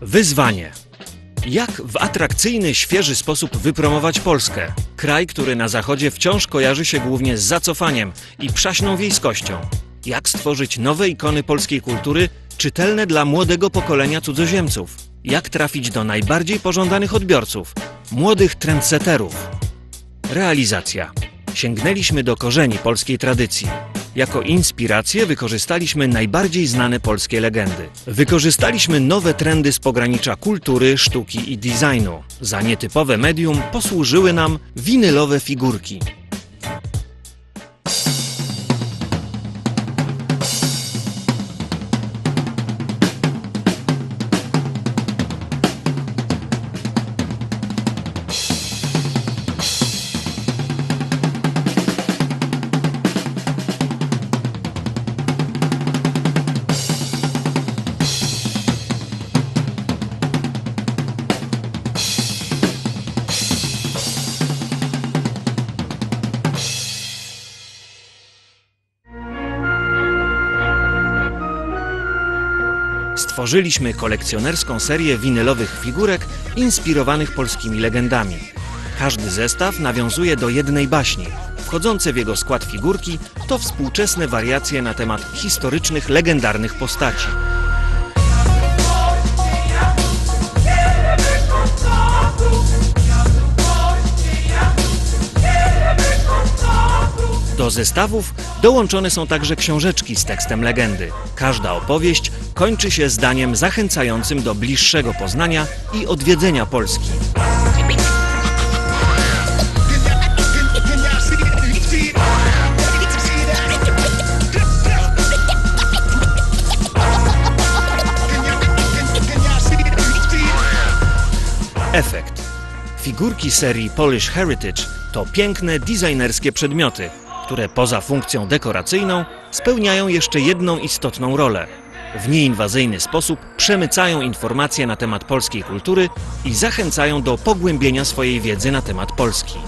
Wyzwanie. Jak w atrakcyjny, świeży sposób wypromować Polskę? Kraj, który na zachodzie wciąż kojarzy się głównie z zacofaniem i przaśną wiejskością. Jak stworzyć nowe ikony polskiej kultury, czytelne dla młodego pokolenia cudzoziemców? Jak trafić do najbardziej pożądanych odbiorców, młodych trendseterów? Realizacja. Sięgnęliśmy do korzeni polskiej tradycji. Jako inspirację wykorzystaliśmy najbardziej znane polskie legendy. Wykorzystaliśmy nowe trendy z pogranicza kultury, sztuki i designu. Za nietypowe medium posłużyły nam winylowe figurki. Stworzyliśmy kolekcjonerską serię winylowych figurek inspirowanych polskimi legendami. Każdy zestaw nawiązuje do jednej baśni. Wchodzące w jego skład figurki to współczesne wariacje na temat historycznych, legendarnych postaci. Do zestawów dołączone są także książeczki z tekstem legendy. Każda opowieść kończy się zdaniem zachęcającym do bliższego poznania i odwiedzenia Polski. Efekt. Figurki serii Polish Heritage to piękne, designerskie przedmioty, które poza funkcją dekoracyjną spełniają jeszcze jedną istotną rolę. W nieinwazyjny sposób przemycają informacje na temat polskiej kultury i zachęcają do pogłębienia swojej wiedzy na temat Polski.